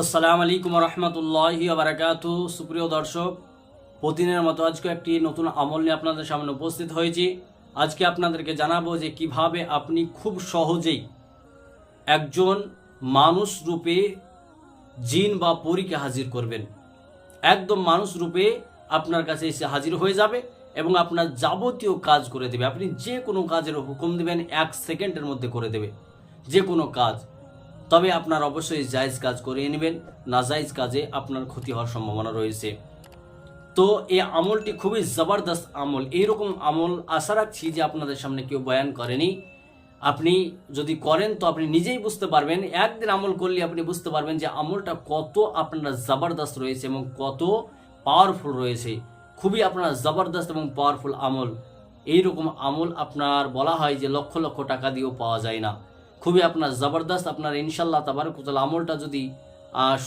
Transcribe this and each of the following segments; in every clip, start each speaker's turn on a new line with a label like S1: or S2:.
S1: আসসালামু আলাইকুম রহমতুল্লাহি বারাকাত সুপ্রিয় দর্শক, প্রতিদিনের মতো আজকে একটি নতুন আমল নিয়ে আপনাদের সামনে উপস্থিত হয়েছি। আজকে আপনাদেরকে জানাব যে কীভাবে আপনি খুব সহজেই একজন মানুষ রূপে জিন বা পরীকে হাজির করবেন। একদম মানুষ রূপে আপনার কাছে এসে হাজির হয়ে যাবে এবং আপনার যাবতীয় কাজ করে দেবে। আপনি যে কোনো কাজের হুকুম দেবেন, এক সেকেন্ডের মধ্যে করে দেবে। যে কোনো কাজ। তবে আপনার অবশ্যই জায়েজ কাজ করিয়ে নেবেন। নাজাইজ কাজে আপনার ক্ষতি হওয়ার সম্ভাবনা রয়েছে। তো এই আমলটি খুবই জবরদস্ত আমল। এইরকম আমল আশা রাখছি যে আপনাদের সামনে কেউ বয়ান করেনি। আপনি যদি করেন, তো আপনি নিজেই বুঝতে পারবেন। একদিন আমল করলে আপনি বুঝতে পারবেন যে আমলটা কত আপনার জবরদস্ত রয়েছে এবং কত পাওয়ারফুল রয়েছে। খুবই আপনার জবরদস্ত এবং পাওয়ারফুল আমল। এইরকম আমল আপনার বলা হয় যে লক্ষ লক্ষ টাকা দিয়েও পাওয়া যায় না। খুবই আপনার জবরদস্ত, আপনার ইনশাল্লাহ তাবারকুতাল আমলটা যদি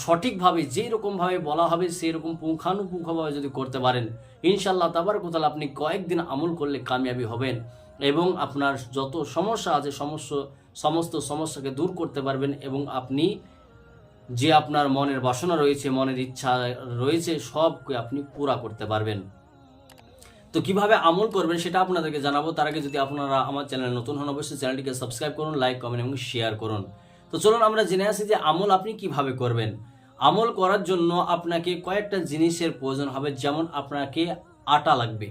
S1: সঠিকভাবে যেই রকমভাবে বলা হবে সেই রকম পুঙ্খানুপুঙ্খভাবে যদি করতে পারেন, ইনশাল্লাহ তাবারকুতাল আপনি কয়েকদিন আমল করলে কামিয়াবি হবেন এবং আপনার যত সমস্যা আছে, সমস্ত সমস্ত সমস্যাকে দূর করতে পারবেন এবং আপনি যে আপনার মনের বাসনা রয়েছে, মনের ইচ্ছা রয়েছে, সবকে আপনি পুরা করতে পারবেন। তো কীভাবে আমল করবেন সেটা আপনাদেরকে জানাব। তার আগে যদি আপনারা আমার চ্যানেলে নতুন হন, অবশ্যই চ্যানেলটিকে সাবস্ক্রাইব করুন, লাইক, কমেন্ট এবং শেয়ার করুন। তো চলুন, আমরা জেনে আসি যে আমল আপনি কীভাবে করবেন। আমল করার জন্য আপনাকে কয়েকটা জিনিসের প্রয়োজন হবে, যেমন আপনাকে আটা লাগবে।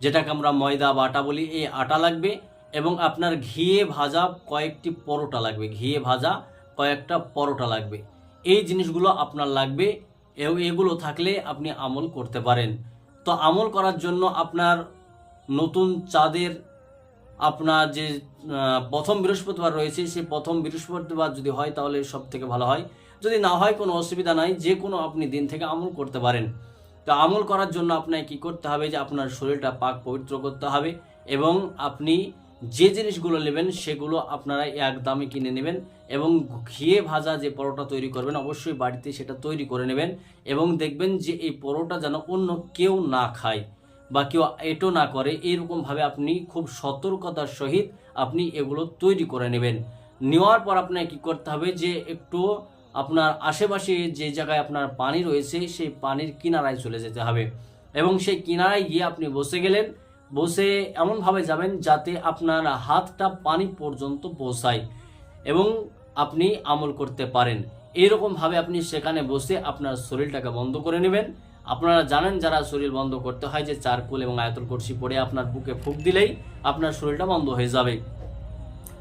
S1: যেটাকে আমরা ময়দা বা আটা বলি, এই আটা লাগবে এবং আপনার ঘিয়ে ভাজা কয়েকটি পরোটা লাগবে। ঘিয়ে ভাজা কয়েকটা পরোটা লাগবে। এই জিনিসগুলো আপনার লাগবে এবং এগুলো থাকলে আপনি আমল করতে পারেন। তো আমল করার জন্য আপনার নতুন চাঁদের আপনার যে প্রথম বৃহস্পতিবার রয়েছে, সেই প্রথম বৃহস্পতিবার যদি হয় তাহলে সব থেকে ভালো হয়। যদি না হয় কোনো অসুবিধা নাই, যে কোনো আপনি দিন থেকে আমল করতে পারেন। তো আমল করার জন্য আপনাকে কি করতে হবে যে আপনার শরীরটা পাক পবিত্র করতে হবে এবং আপনি যে জিনিসগুলো নেবেন, সেগুলো আপনারা এক দামে কিনে নেবেন এবং ঘিয়ে ভাজা যে পরোটা তৈরি করবেন, অবশ্যই বাড়িতে সেটা তৈরি করে নেবেন এবং দেখবেন যে এই পরোটা যেন অন্য কেউ না খায় বা কেউ এটো না করে এইরকমভাবে আপনি খুব সতর্কতার সহিত আপনি এগুলো তৈরি করে নেবেন। নেওয়ার পর আপনাকে কী করতে হবে যে একটু আপনার আশেপাশে যে জায়গায় আপনার পানি রয়েছে, সেই পানির কিনারায় চলে যেতে হবে এবং সেই কিনারায় গিয়ে আপনি বসে গেলেন বসে এমনভাবে যাবেন যাতে আপনার হাতটা পানি পর্যন্ত পৌঁছায় এবং আপনি আমল করতে পারেন। এইরকমভাবে আপনি সেখানে বসে আপনার শরীরটাকে বন্ধ করে নেবেন। আপনারা জানেন যারা শরীর বন্ধ করতে হয় যে চারকুল এবং আয়তল কর্সি পরে আপনার বুকে ফুক দিলেই আপনার শরীরটা বন্ধ হয়ে যাবে।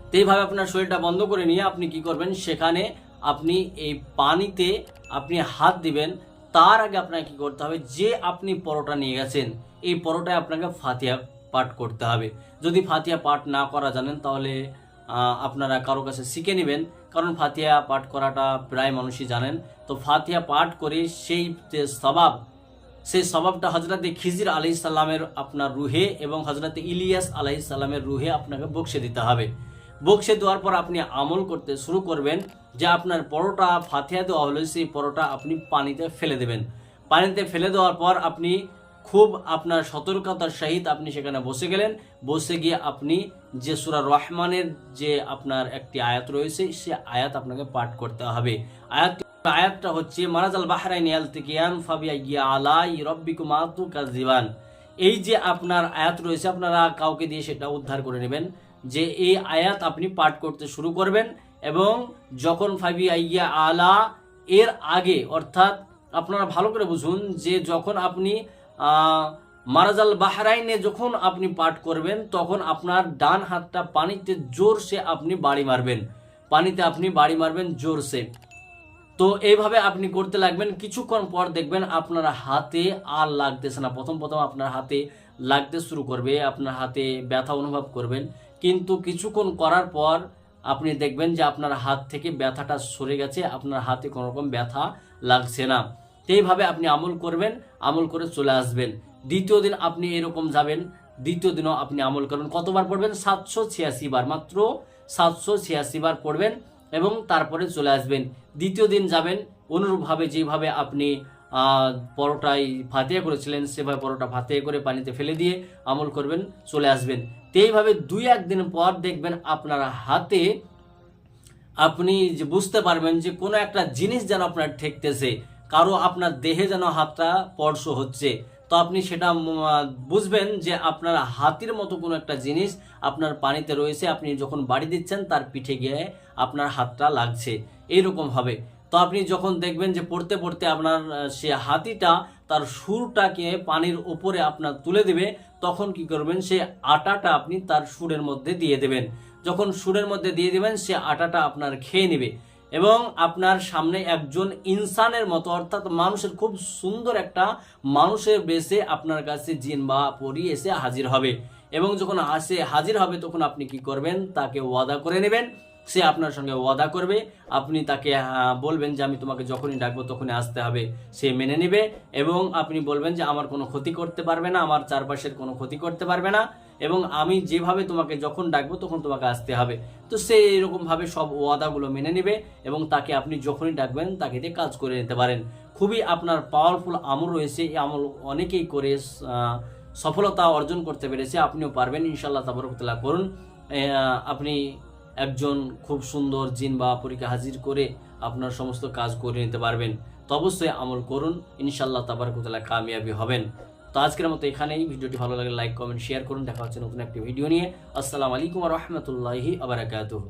S1: তো এইভাবে আপনার শরীরটা বন্ধ করে নিয়ে আপনি কি করবেন? সেখানে আপনি এই পানিতে আপনি হাত দিবেন তার আগে আপনাকে কি করতে হবে? যে আপনি পরোটা নিয়ে গেছেন, এই পরোটায় আপনাকে ফাতিয়া পাঠ করতে হবে। যদি ফাতিয়া পাঠ না করা জানেন, তাহলে আপনারা কারও কাছে শিখে নেবেন। কারণ ফাতিয়া পাঠ করাটা প্রায় মানুষই জানেন। তো ফাতিয়া পাঠ করে সেই যে স্বভাব, সেই স্বভাবটা হজরতে খিজির আলি সাল্লামের আপনার রুহে এবং হজরতে ইলিয়াস আলাই সাল্লামের রুহে আপনাকে বকশে দিতে হবে। বকশে দেওয়ার পর আপনি আমল করতে শুরু করবেন। যে আপনার পরোটা ফাতিয়া দেওয়া হলো, সেই পরোটা আপনি পানিতে ফেলে দেবেন। পানিতে ফেলে দেওয়ার পর আপনি খুব আপনার সতর্কতার সহিত আপনি সেখানে বসে গেলেন। বসে গিয়ে আপনি যে সুরা রহমানের যে আপনার একটি আয়াত রয়েছে, সে আয়াত আপনাকে পাঠ করতে হবে। আয়াত আয়াতটা হচ্ছে মারাজাল বাহরাইন ইয়ালতিকিয়ান ফাবিয়া গিয়া আলাই রব্বিকুম আতু কাজিবান এই যে আপনার আয়াত রয়েছে, আপনারা কাউকে দিয়ে সেটা উদ্ধার করে নেবেন। যে এই আয়াত আপনি পাঠ করতে শুরু করবেন এবং যখন ফাবি আইয়া আলা, এর আগে, অর্থাৎ আপনারা ভালো করে বুঝুন যে যখন আপনি মারাজাল বাহরাইনে যখন আপনি পাঠ করবেন, তখন আপনার ডান হাতটা পানিতে জোরসে আপনি বাড়ি মারবেন। পানিতে আপনি বাড়ি মারবেন জোরসে। তো এইভাবে আপনি করতে লাগবেন। কিছুক্ষণ পর দেখবেন আপনার হাতে আর লাগতেছে না। প্রথম প্রথম আপনার হাতে লাগতে শুরু করবে, আপনার হাতে ব্যথা অনুভব করবেন। কিন্তু কিছুক্ষণ করার পর আপনি দেখবেন যে আপনার হাত থেকে ব্যথাটা সরে গেছে, আপনার হাতে কোনো রকম ব্যথা লাগছে না। তো এইভাবে আপনি আমল করবেন, আমল করে চলে আসবেন। দ্বিতীয় দিন আপনি এরকম যাবেন, দ্বিতীয় দিনও আপনি আমল করবেন। কতবার পড়বেন? সাতশো ছিয়াশি বার, মাত্র সাতশো ছিয়াশি বার পড়বেন এবং তারপরে চলে আসবেন। দ্বিতীয় দিন যাবেন, অনুরূপভাবে যেভাবে আপনি পরোটায় ফাতিয়া করেছিলেন, সেভাবে পরোটা ফাতিয়া করে পানিতে ফেলে দিয়ে আমল করবেন, চলে আসবেন। তো এইভাবে দুই একদিন পর দেখবেন আপনার হাতে আপনি যে বুঝতে পারবেন যে কোনো একটা জিনিস যেন আপনার ঠেকতেছে, কারও আপনার দেহে যেন হাতটা স্পর্শ হচ্ছে। তো আপনি সেটা বুঝবেন যে আপনার হাতির মতো কোনো একটা জিনিস আপনার পানিতে রয়েছে, আপনি যখন বাড়ি দিচ্ছেন তার পিঠে গিয়ে আপনার হাতটা লাগছে। এইরকম হবে। তো আপনি যখন দেখবেন যে পড়তে পড়তে আপনার সে হাতিটা তার সুরটাকে পানির উপরে আপনার তুলে দেবে, তখন কি করবেন, সে আটাটা আপনি তার সুরের মধ্যে দিয়ে দেবেন। যখন সুরের মধ্যে দিয়ে দেবেন, সে আটাটা আপনার খেয়ে নেবে। এবং আপনার সামনে একজন ইনসানের মতো, অর্থাৎ মানুষের খুব সুন্দর একটা মানুষের বেশে আপনার কাছে জিন বা পরি এসে হাজির হবে। এবং যখন আসে হাজির হবে, তখন আপনি কি করবেন, তাকে ওয়াদা করে নেবেন। সে আপনার সঙ্গে ওয়াদা করবে। আপনি তাকে বলবেন যে আমি তোমাকে যখনই ডাকবো তখনই আসতে হবে। সে মেনে নেবে এবং আপনি বলবেন যে আমার কোনো ক্ষতি করতে পারবে না, আমার চারপাশের কোনো ক্ষতি করতে পারবে না এবং আমি যেভাবে তোমাকে যখন ডাকবো তখন তোমাকে আসতে হবে। তো সে এরকমভাবে সব ওয়াদাগুলো মেনে নেবে এবং তাকে আপনি যখনই ডাকবেন তাকে দিয়ে কাজ করে নিতে পারেন। খুবই আপনার পাওয়ারফুল আমল রয়েছে। এই আমল অনেকেই করে সফলতা অর্জন করতে পেরেছে। আপনিও পারবেন। ইনশাল্লাহ তাবরকতলা করুন। আপনি একজন খুব সুন্দর জিন বা পরীকে হাজির করে আপনার সমস্ত কাজ করে নিতে পারবেন। তো অবশ্যই আমল করুন ইনশাল্লাহ তাবার কোথায় কামিয়াবি হবেন। তো আজকের মতো এখানেই, ভিডিওটি ভালো লাগে লাইক, কমেন্ট, শেয়ার করুন। দেখা হচ্ছে নতুন একটি ভিডিও নিয়ে। আসসালামু আলাইকুম রহমতুল্লাহি আবরাকাতুহ